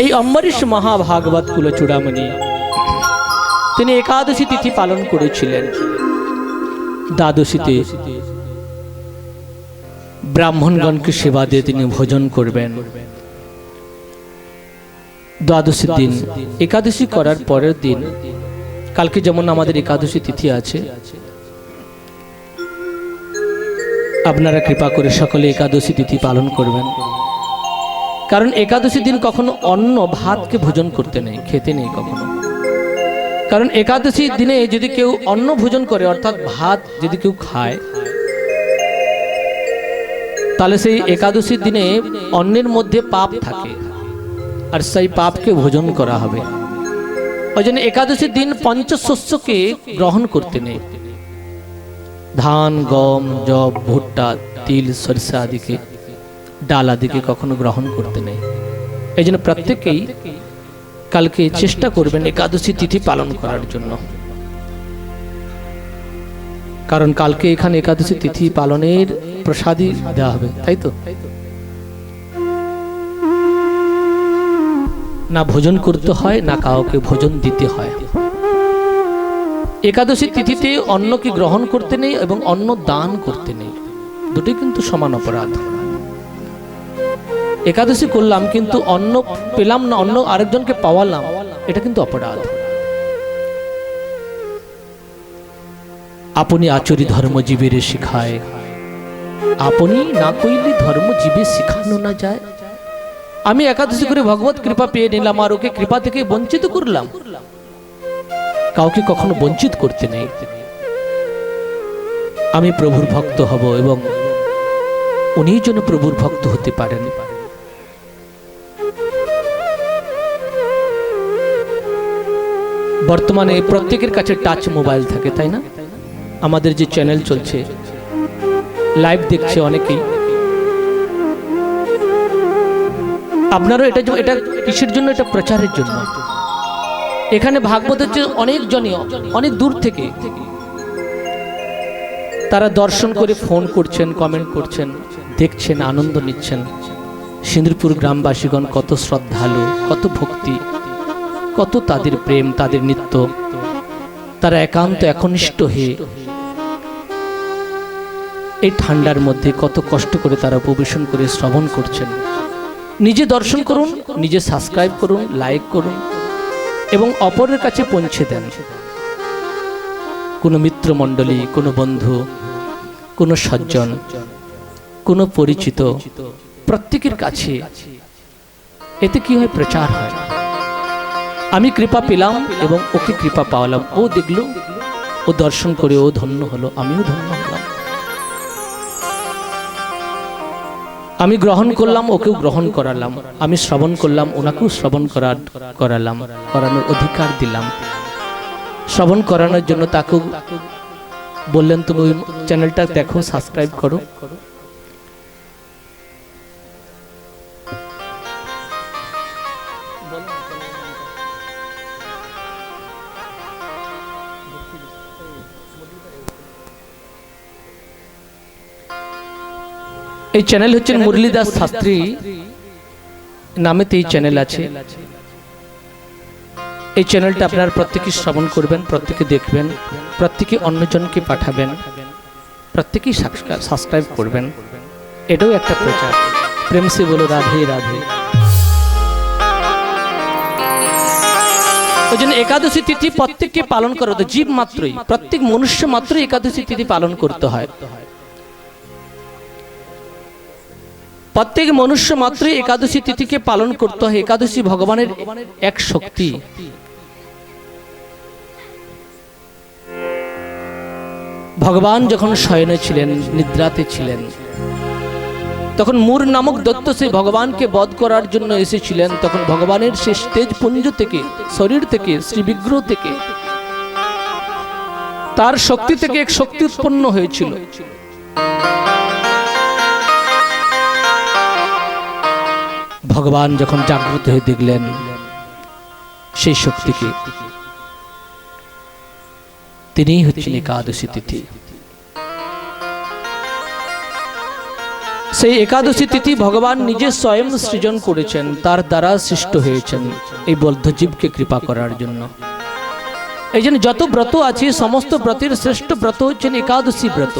এই অম্বরীশ মহাভাগবত কুলচূড়ামণি, তিনি একাদশী তিথি পালন করেছিলেন। দ্বাদশীতে ব্রাহ্মণগণকে সেবা দিয়ে তিনি ভোজন করবেন। দ্বাদশী দিন, একাদশী করার পরের দিন, কালকে যেমন আমাদের একাদশী তিথি আছে, আপনারা কৃপা করে সকলে একাদশী তিথি পালন করবেন। কারণ একাদশী দিন কখনো অন্ন ভাতকে ভোজন করতে নেই, খেতে নেই কখনো। কারণ একাদশী দিনে যদি কেউ অন্ন ভোজন করে, অর্থাৎ ভাত যদি কেউ খায়, তাহলে সেই একাদশীর দিনে অন্নের মধ্যে পাপ থাকে, আর সেই পাপকে ভোজন করা হবে। ওই জন্য একাদশীর দিন পঞ্চশস্যকে গ্রহণ করতে নেই। ধান, গম জব ভুট্টা, তিল, সরিষা আদিকে ডাল আদিকে কখনো গ্রহণ করতে নেই। এই জন্য প্রত্যেকেই কালকে চেষ্টা করবেন একাদশী তিথি পালন করার জন্য। কারণ কালকে এখানে একাদশী তিথি পালনের প্রসাদই দেওয়া হবে, তাই তো? না ভোজন করতে হয়, না কাউকে ভোজন দিতে হয়। একাদশী তিথিতে অন্নকে গ্রহণ করতে নেই এবং অন্ন দান করতে নেই। দুটোই কিন্তু সমান অপরাধ। একাদশী করলাম, কিন্তু অন্ন পেলাম না, অন্য আরেকজনকে পাওয়ালাম। এটা কিন্তু অপরাধ। আপনি আচরি ধর্ম জীবের শিখায়। আপনি না কইলে ধর্মজীবে শিখানো না যায়। আমি একাদশী করে ভগবত কৃপা পেয়ে নিলাম আর ওকে কৃপা থেকে বঞ্চিত করলাম। কাউকে কখনো বঞ্চিত করতে নেই। আমি প্রভুর ভক্ত হব এবং উনি যেন প্রভুর ভক্ত হতে পারেন। বর্তমানে প্রত্যেকের কাছে টাচ মোবাইল থাকে, তাই না? আমাদের যে চ্যানেল চলছে লাইভ দেখছে অনেকেই। আপনারও এটা এটা কিসের জন্য? এটা প্রচারের জন্য। এখানে ভাগবত হচ্ছে অনেকজনই, অনেক দূর থেকে। তারা দর্শন করে ফোন করছেন কমেন্ট করছেন, দেখছেন, আনন্দ নিচ্ছেন। সিন্দুরপুর গ্রামবাসীগণ কত শ্রদ্ধালু, কত ভক্তি। কত তাদের প্রেম তাদের নিত্য। তারা একান্ত একনিষ্ঠ হয়ে এই ঠান্ডার মধ্যে কত কষ্ট করে তারা উপবেশন করে শ্রবণ করছেন। নিজে দর্শন করুন নিজে সাবস্ক্রাইব করুন লাইক করুন এবং অপরের কাছে পৌঁছে দেন। কোনো মিত্রমণ্ডলী কোনো বন্ধু কোনো সজ্জন কোনো পরিচিত প্রত্যেকের কাছে। এতে কি হয়? প্রচার হয়। আমি কৃপা পেলাম এবং ওকে কৃপা পাওয়ালাম। ও দেখল, ও দর্শন করে ও ধন্য হলো, আমিও ধন্য হলাম। আমি গ্রহণ করলাম, ওকেও গ্রহণ করালাম। আমি শ্রবণ করলাম, ওনাকেও শ্রবণ করার করালাম, করানোর অধিকার দিলাম। শ্রবণ করানোর জন্য তাকেও বললেন, তুমি ওই চ্যানেলটা দেখো সাবস্ক্রাইব করো। এই চ্যানেল হচ্ছেন মুরলীদাস শাস্ত্রী। নামেতে এই চ্যানেল আছে। এই চ্যানেলটা আপনারা প্রত্যেকে শ্রবণ করবেন, প্রত্যেকে দেখবেন, প্রত্যেকে অন্যজনকে পাঠাবেন, প্রত্যেকেই সাবস্ক্রাইব করবেন। এটাও একটা প্রচার। প্রেম সে বলো, রাধে রাধে। ওই জন্য একাদশী তিথি প্রত্যেককে পালন করা হতো, জীব মাত্রই। প্রত্যেক মনুষ্য মাত্রই একাদশী তিথি পালন করতে হয়। প্রত্যেক মনুষ্য মাত্রই একাদশী তিথিকে পালন করতে হয়। একাদশী ভগবানের এক শক্তি। ভগবান যখন শয়নে ছিলেন, নিদ্রাতে ছিলেন, তখন মূর নামক দত্ত সেই ভগবানকে বধ করার জন্য এসেছিলেন। তখন ভগবানের সে তেজ পুঞ্জ থেকে, শরীর থেকে, শ্রীবিগ্রহ থেকে, তার শক্তি থেকে এক শক্তি উৎপন্ন হয়েছিল। ভগবান যখন জাগ্রত হয়ে দেখলেন সেই শক্তিকে, তিনিই হচ্ছেন একাদশী তিথি। সেই একাদশী তিথি ভগবান নিজে স্বয়ং সৃজন করেছেন, তার দ্বারা সৃষ্ট হয়েছেন এই বদ্ধজীবকে কৃপা করার জন্য। এই জন্য যত ব্রত আছে, সমস্ত ব্রতের শ্রেষ্ঠ ব্রত হচ্ছেন একাদশী ব্রত।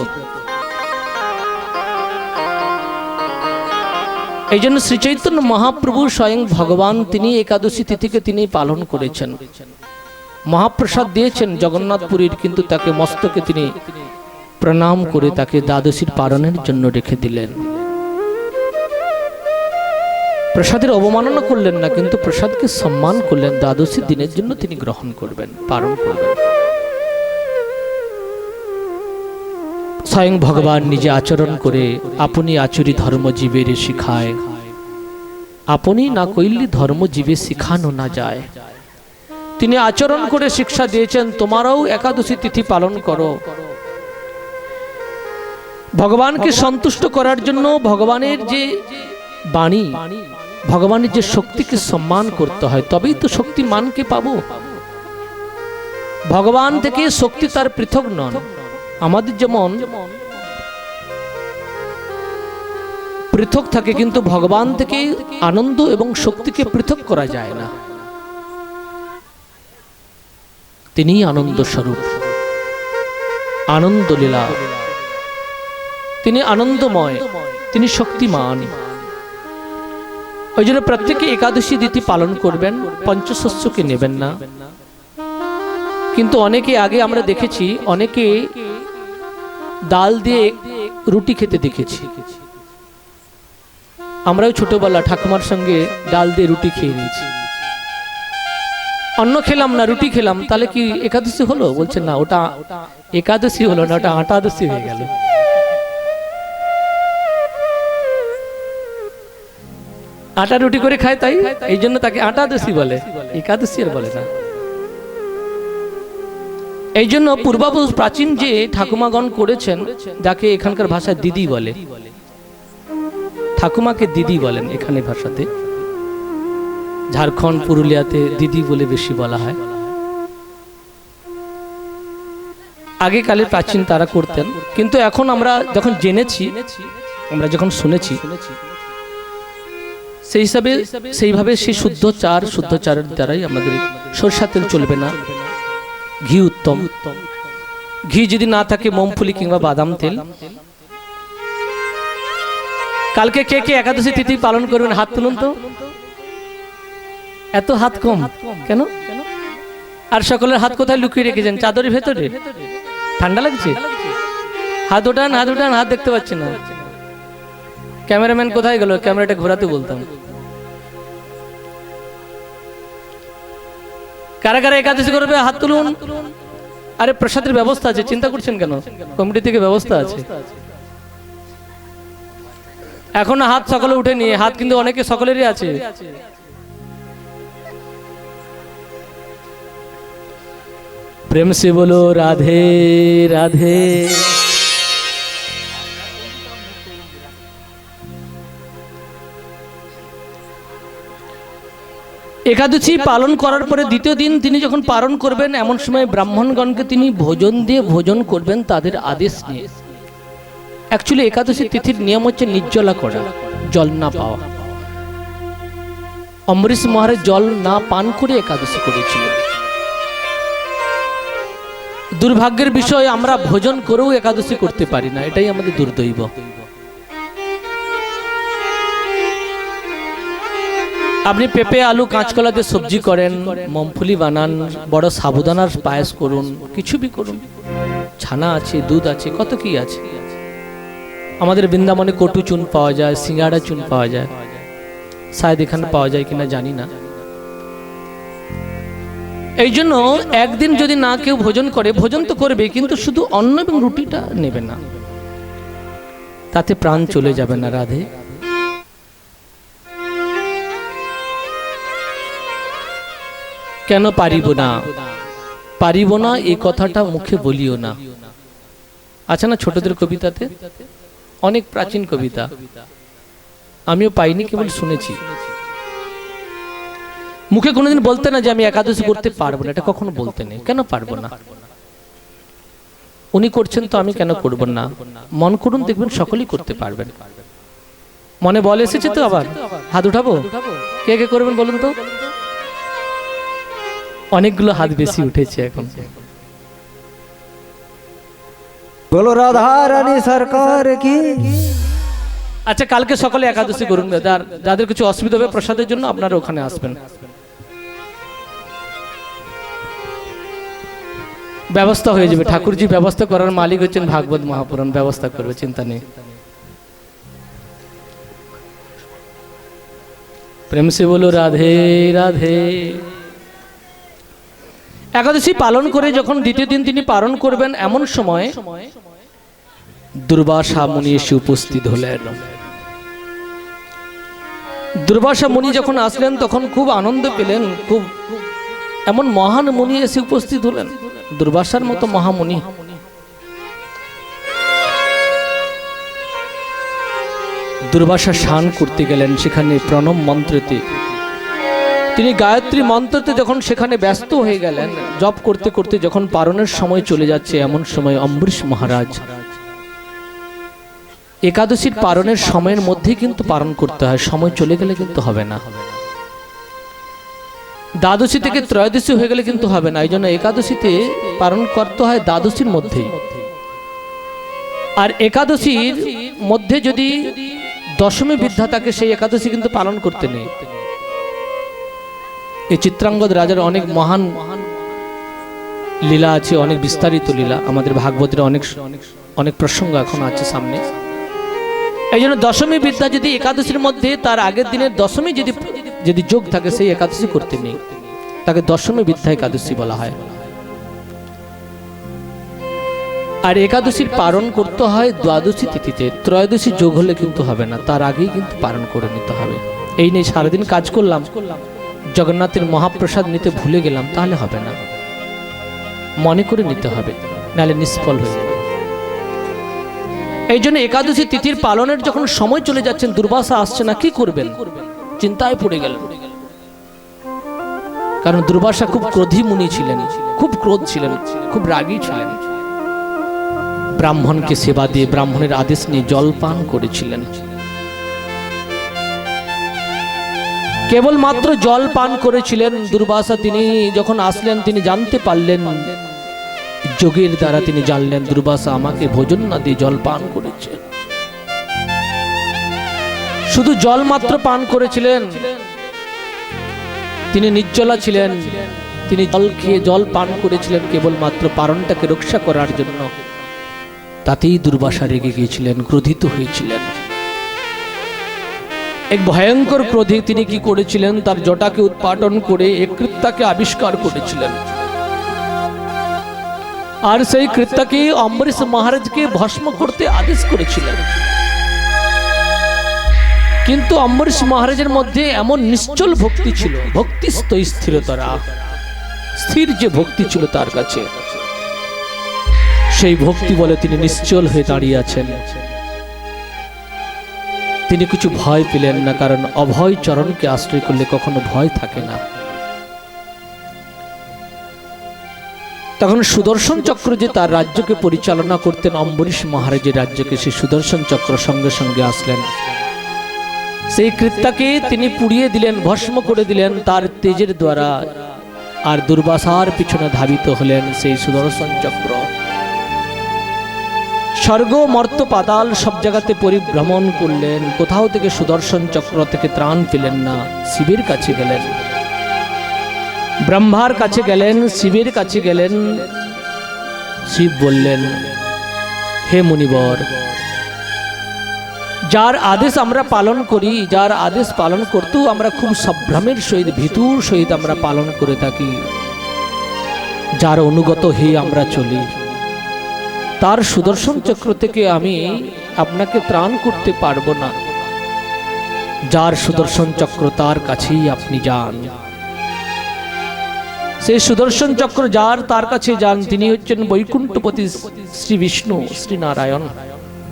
এই জন্য শ্রী চৈতন্য মহাপ্রভু স্বয়ং ভগবান তিনি একাদশী তিথিকে তিনি পালন করেছেন। মহাপ্রসাদ দিয়েছেন জগন্নাথপুরীর, কিন্তু তাকে মস্তকে তিনি প্রণাম করে তাকে দ্বাদশীর পালনের জন্য রেখে দিলেন। প্রসাদের অবমাননা করলেন না, কিন্তু প্রসাদকে সম্মান করলেন। দ্বাদশী দিনের জন্য তিনি গ্রহণ করবেন, পালন করবেন। স্বয়ং ভগবান নিজে আচরণ করে আপনি আচরি ধর্মজীবের শিখায়। আপনি না কইলি ধর্মজীবে শিখানো না যায়। তিনি আচরণ করে শিক্ষা দিয়েছেন, তোমারও একাদশী তিথি পালন করো। ভগবানকে সন্তুষ্ট করার জন্য ভগবানের যে বাণী, ভগবানের যে শক্তিকে সম্মান করতে হয়, তবেই তো শক্তি মানকে পাবো। ভগবান থেকে শক্তি তার পৃথক নন। আমাদের যেমন পৃথক থাকে, কিন্তু ভগবান থেকে আনন্দ এবং শক্তিকে পৃথক করা যায় না। তিনি আনন্দ স্বরূপ। আনন্দ লীলা। তিনি আনন্দময়, তিনি শক্তিমান। ওই জন্য প্রত্যেকে একাদশী তিথি পালন করবেন, পঞ্চশস্যকে নেবেন না। কিন্তু অনেকে আগে আমরা দেখেছি, অনেকে ডাল দিয়ে রুটি খেতে দেখেছি। আমরাও ছোটবেলা ঠাকুমার সঙ্গে ডাল দিয়ে রুটি খেয়ে নিয়েছি। অন্ন খেলাম না, রুটি খেলাম, তাহলে কি একাদশী হলো? বলছে না, ওটা একাদশী হলো না, ওটা আটাদশী হয়ে গেল। আটা রুটি করে খায় তাই? এই জন্য তাকে আটাদশী বলে। একাদশী আর বলে না। এই জন্য পূর্বাপুরুষ প্রাচীন যে ঠাকুমাগণ করেছেন, যাকে এখানকার ভাষায় দিদি বলে। ঠাকুমাকে দিদি বলেন এখানে ভাষাতে। ঝাড়খণ্ড, পুরুলিয়াতে দিদি বলে বেশি বলা হয়। আগে কালে প্রাচীন তারা করতেন, কিন্তু এখন আমরা যখন জেনেছি, আমরা যখন শুনেছি, সেই হিসাবে সেইভাবে সেই শুদ্ধ চার, শুদ্ধ চারের দ্বারাই আমাদের সরষা তেল চলবে না ঘি উত্তম। ঘি যদি না থাকে মোমফুলি কিংবা বাদাম তেল। কালকে কে কে একাদশী তিথি পালন করবেন, হাত তুলুন তো। এত হাত কম, কেন? আর সকলের হাত কোথায় লুকিয়ে রেখেছেন? চাদরের ভেতরে? ঠান্ডা লাগছে? হাত ওঠান হাত ওঠান, হাত দেখতে পাচ্ছি না। ক্যামেরাম্যান কোথায় গেল? ক্যামেরাটা ঘোরাতে বলতাম। কারা কারা একাদশী করবে, হাত তুলুন। আরে প্রসাদের ব্যবস্থা আছে, চিন্তা করছেন কেন? কমিটি থেকে ব্যবস্থা আছে। এখন হাত সকালে উঠে নিয়ে হাত কিন্তু অনেকে সকলেরই আছে। প্রেম সে বলো, রাধে রাধে। একাদশী পালন করার পরে দ্বিতীয় দিন তিনি যখন পালন করবেন, এমন সময় ব্রাহ্মণগণকে তিনি ভোজন দিয়ে ভোজন করবেন তাদের আদেশ নিয়ে। অ্যাকচুয়ালি একাদশী তিথির নিয়ম হচ্ছে নির্জলা করা, জল না পাওয়া। অমরিশ মহারাজ জল না পান করে একাদশী করেছিল দুর্ভাগ্যের বিষয়, আমরা ভোজন করেও একাদশী করতে পারি না, এটাই আমাদের দুর্দৈব। আপনি পেঁপে, আলু, কাঁচকলা দিয়ে সবজি করেন, মমফুলি বানান, বড় সাবুদানার পায়েস করুন, কিছু বি করুন। ছানা আছে, দুধ আছে, কত কি আছে। আমাদের বৃন্দাবনে কটু চুন পাওয়া যায়, সিঙ্গাড়া চুন পাওয়া যায়। শায়দ এখানে পাওয়া যায় কিনা জানি না। এই জন্য একদিন যদি না কেউ ভোজন করে, ভোজন তো করবে, কিন্তু শুধু অন্ন এবং রুটিটা নেবে না। তাতে প্রাণ চলে যাবে না, রাধে। কেন পারিব না? পারিব না, এই কথাটা মুখে বলিও না। আছে না ছোটদের কবিতাতে? অনেক প্রাচীন কবিতা। আমিও পাইনি, কেবল শুনেছি। মুখে কোনোদিন বলতে না যে আমি একাদশী করতে পারব না, এটা কখনো বলতে নেই। কেন পারব না? উনি করছেন তো আমি কেন করব না? মন করুন, দেখবেন সকলেই করতে পারবেন। মনে বল, এসেছে তো আবার। হাত উঠাবো? কে কে করবেন বলুন তো? অনেকগুলো হাত বেশি উঠেছে এখন। বলো রাধা রানী সরকার কি? আচ্ছা কালকে সকালে একাদশী করুন। যাদের কিছু অসুবিধা হবে প্রসাদের জন্য আপনারা ওখানে আসবেন। ব্যবস্থা হয়ে যাবে। ঠাকুরজি ব্যবস্থা করার মালিক হচ্ছেন ভাগবত মহাপুরাণ। ব্যবস্থা করবে চিন্তা নেই। প্রেম সে বলো রাধে রাধে। একাদশী পালন করে যখন দ্বিতীয় দিন তিনি পালন করবেন, এমন সময় দুর্বাসা মুনি এসে উপস্থিত হলেন। দুর্বাসা মুনি যখন আসলেন, তখন খুব আনন্দ পেলেন, খুব এমন মহান মুনি এসে উপস্থিত হলেন। দুর্বাসার মতো মহামুনি। দুর্বাসা স্নান করতে গেলেন, সেখানে প্রণব মন্ত্রতে। তিনি গায়ত্রী মন্ত্রতে যখন সেখানে ব্যস্ত হয়ে গেলেন, জপ করতে করতে যখন পারণের সময় চলে যাচ্ছে, এমন সময় অম্বরীশ মহারাজ একাদশীর পারণের সময়ের মধ্যেই কিন্তু পালন করতে হয়, সময় চলে গেলে কিন্তু হবে না। দ্বাদশী থেকে ত্রয়োদশী হয়ে গেলে কিন্তু হবে না, এই জন্য একাদশীতে পালন করতে হয় দ্বাদশীর মধ্যেই। আর একাদশীর মধ্যে যদি দশমী বিদ্যা থাকে, সেই একাদশী কিন্তু পালন করতে নেই। এই চিত্রাঙ্গদ রাজার অনেক মহান লীলা আছে, অনেক বিস্তারিত লীলা। আমাদের ভাগবতের অনেক অনেক প্রসঙ্গ এখন আছে সামনে। এই জন্য দশমী বিদ্যা যদি একাদশীর মধ্যে, তার আগের দিনের দশমী যদি যদি যোগ থাকে, সেই একাদশী করতে নেই। তাকে দশমী বিদ্যা একাদশী বলা হয়। আর একাদশীর পালন করতে হয় দ্বাদশী তিথিতে। ত্রয়োদশী যোগ হলে কিন্তু হবে না, তার আগেই কিন্তু পালন করে নিতে হবে। এই নিয়ে সারাদিন কাজ করলাম। জগন্নাথের মহাপ্রসাদ নিতে ভুলে গেলাম, তাহলে হবে না। মনে করে নিতে হবে, নাহলে নিষ্ফল হয়ে যাবে। এই জন্য একাদশী তিথির পালনের যখন সময় চলে যাচ্ছেন দুর্বাসা আসছে না, কি করবেন? চিন্তায় পড়ে গেল কারণ দুর্বাসা খুব ক্রোধী মুনি ছিলেন, খুব ক্রোধ ছিলেন, খুব রাগী ছিলেন। ব্রাহ্মণকে সেবা দিয়ে ব্রাহ্মণের আদেশ নিয়ে জল পান করেছিলেন। কেবলমাত্র জল পান করেছিলেন দুর্বাসা তিনি, যখন আসলেন তিনি জানতে পারলেন। যোগের দ্বারা তিনি জানলেন, দুর্বাসা আমাকে ভোজন না দিয়ে জল পান করেছে। শুধু জল মাত্র পান করেছিলেন। তিনি নির্জলা ছিলেন। তিনি জল খেয়ে জল পান করেছিলেন কেবলমাত্র পারণটাকে রক্ষা করার জন্য। তাতেই দুর্বাসা রেগে গিয়েছিলেন, ক্রোধিত হয়েছিলেন। এক ভয়ঙ্কর ক্রোধে তিনি কি করেছিলেন? তার জটাকে উৎপাটন করে এক কৃত্যাকে আবিষ্কার করেছিলেন। আর সেই কৃত্যাকে অম্বরীশ মহারাজকে ভস্ম করতে আদেশ করেছিলেন। কিন্তু অম্বরীশ মহারাজের মধ্যে এমন নিশ্চল ভক্তি ছিল, ভক্তিস্থ স্থিরতারা, স্থির যে ভক্তি ছিল তার কাছে। সেই ভক্তি বলে তিনি নিশ্চল হয়ে দাঁড়িয়ে আছেন। তিনি কিছু ভয় পেলেন না, কারণ অভয় চরণকে আশ্রয় করলে কখনো ভয় থাকে না। তখন সুদর্শন চক্র যে তার রাজ্যকে পরিচালনা করতেন, অম্বরীশ মহারাজের রাজ্যকে সেই সুদর্শন চক্র সঙ্গে সঙ্গে আসলেন। সেই কৃত্যাকে তিনি পুড়িয়ে দিলেন, ভস্ম করে দিলেন, তার তেজের দ্বারা। আর দুর্বাসার পিছনে ধাবিত হলেন সেই সুদর্শন চক্র। স্বর্গ, মর্ত, পাতাল সব জায়গাতে পরিভ্রমণ করলেন। কোথাও থেকে সুদর্শন চক্র থেকে ত্রাণ পেলেন না। শিবের কাছে গেলেন। ব্রহ্মার কাছে গেলেন, শিবের কাছে গেলেন। শিব বললেন, হে মুনিবর, যার আদেশ আমরা পালন করি, যার আদেশ পালন করতেও আমরা খুব সম্ভ্রমের সহিত, ভীতুর সহিত আমরা পালন করে থাকি। যার অনুগত হয়ে আমরা চলি। তার সুদর্শন চক্র থেকে আমি আপনাকে ত্রাণ করতে পারব না। যার সুদর্শন চক্র তার কাছেই আপনি যান। সেই সুদর্শন চক্র যার তার কাছে যান, তিনি হচ্ছেন বৈকুণ্ঠপতি শ্রী বিষ্ণু, শ্রী নারায়ণ।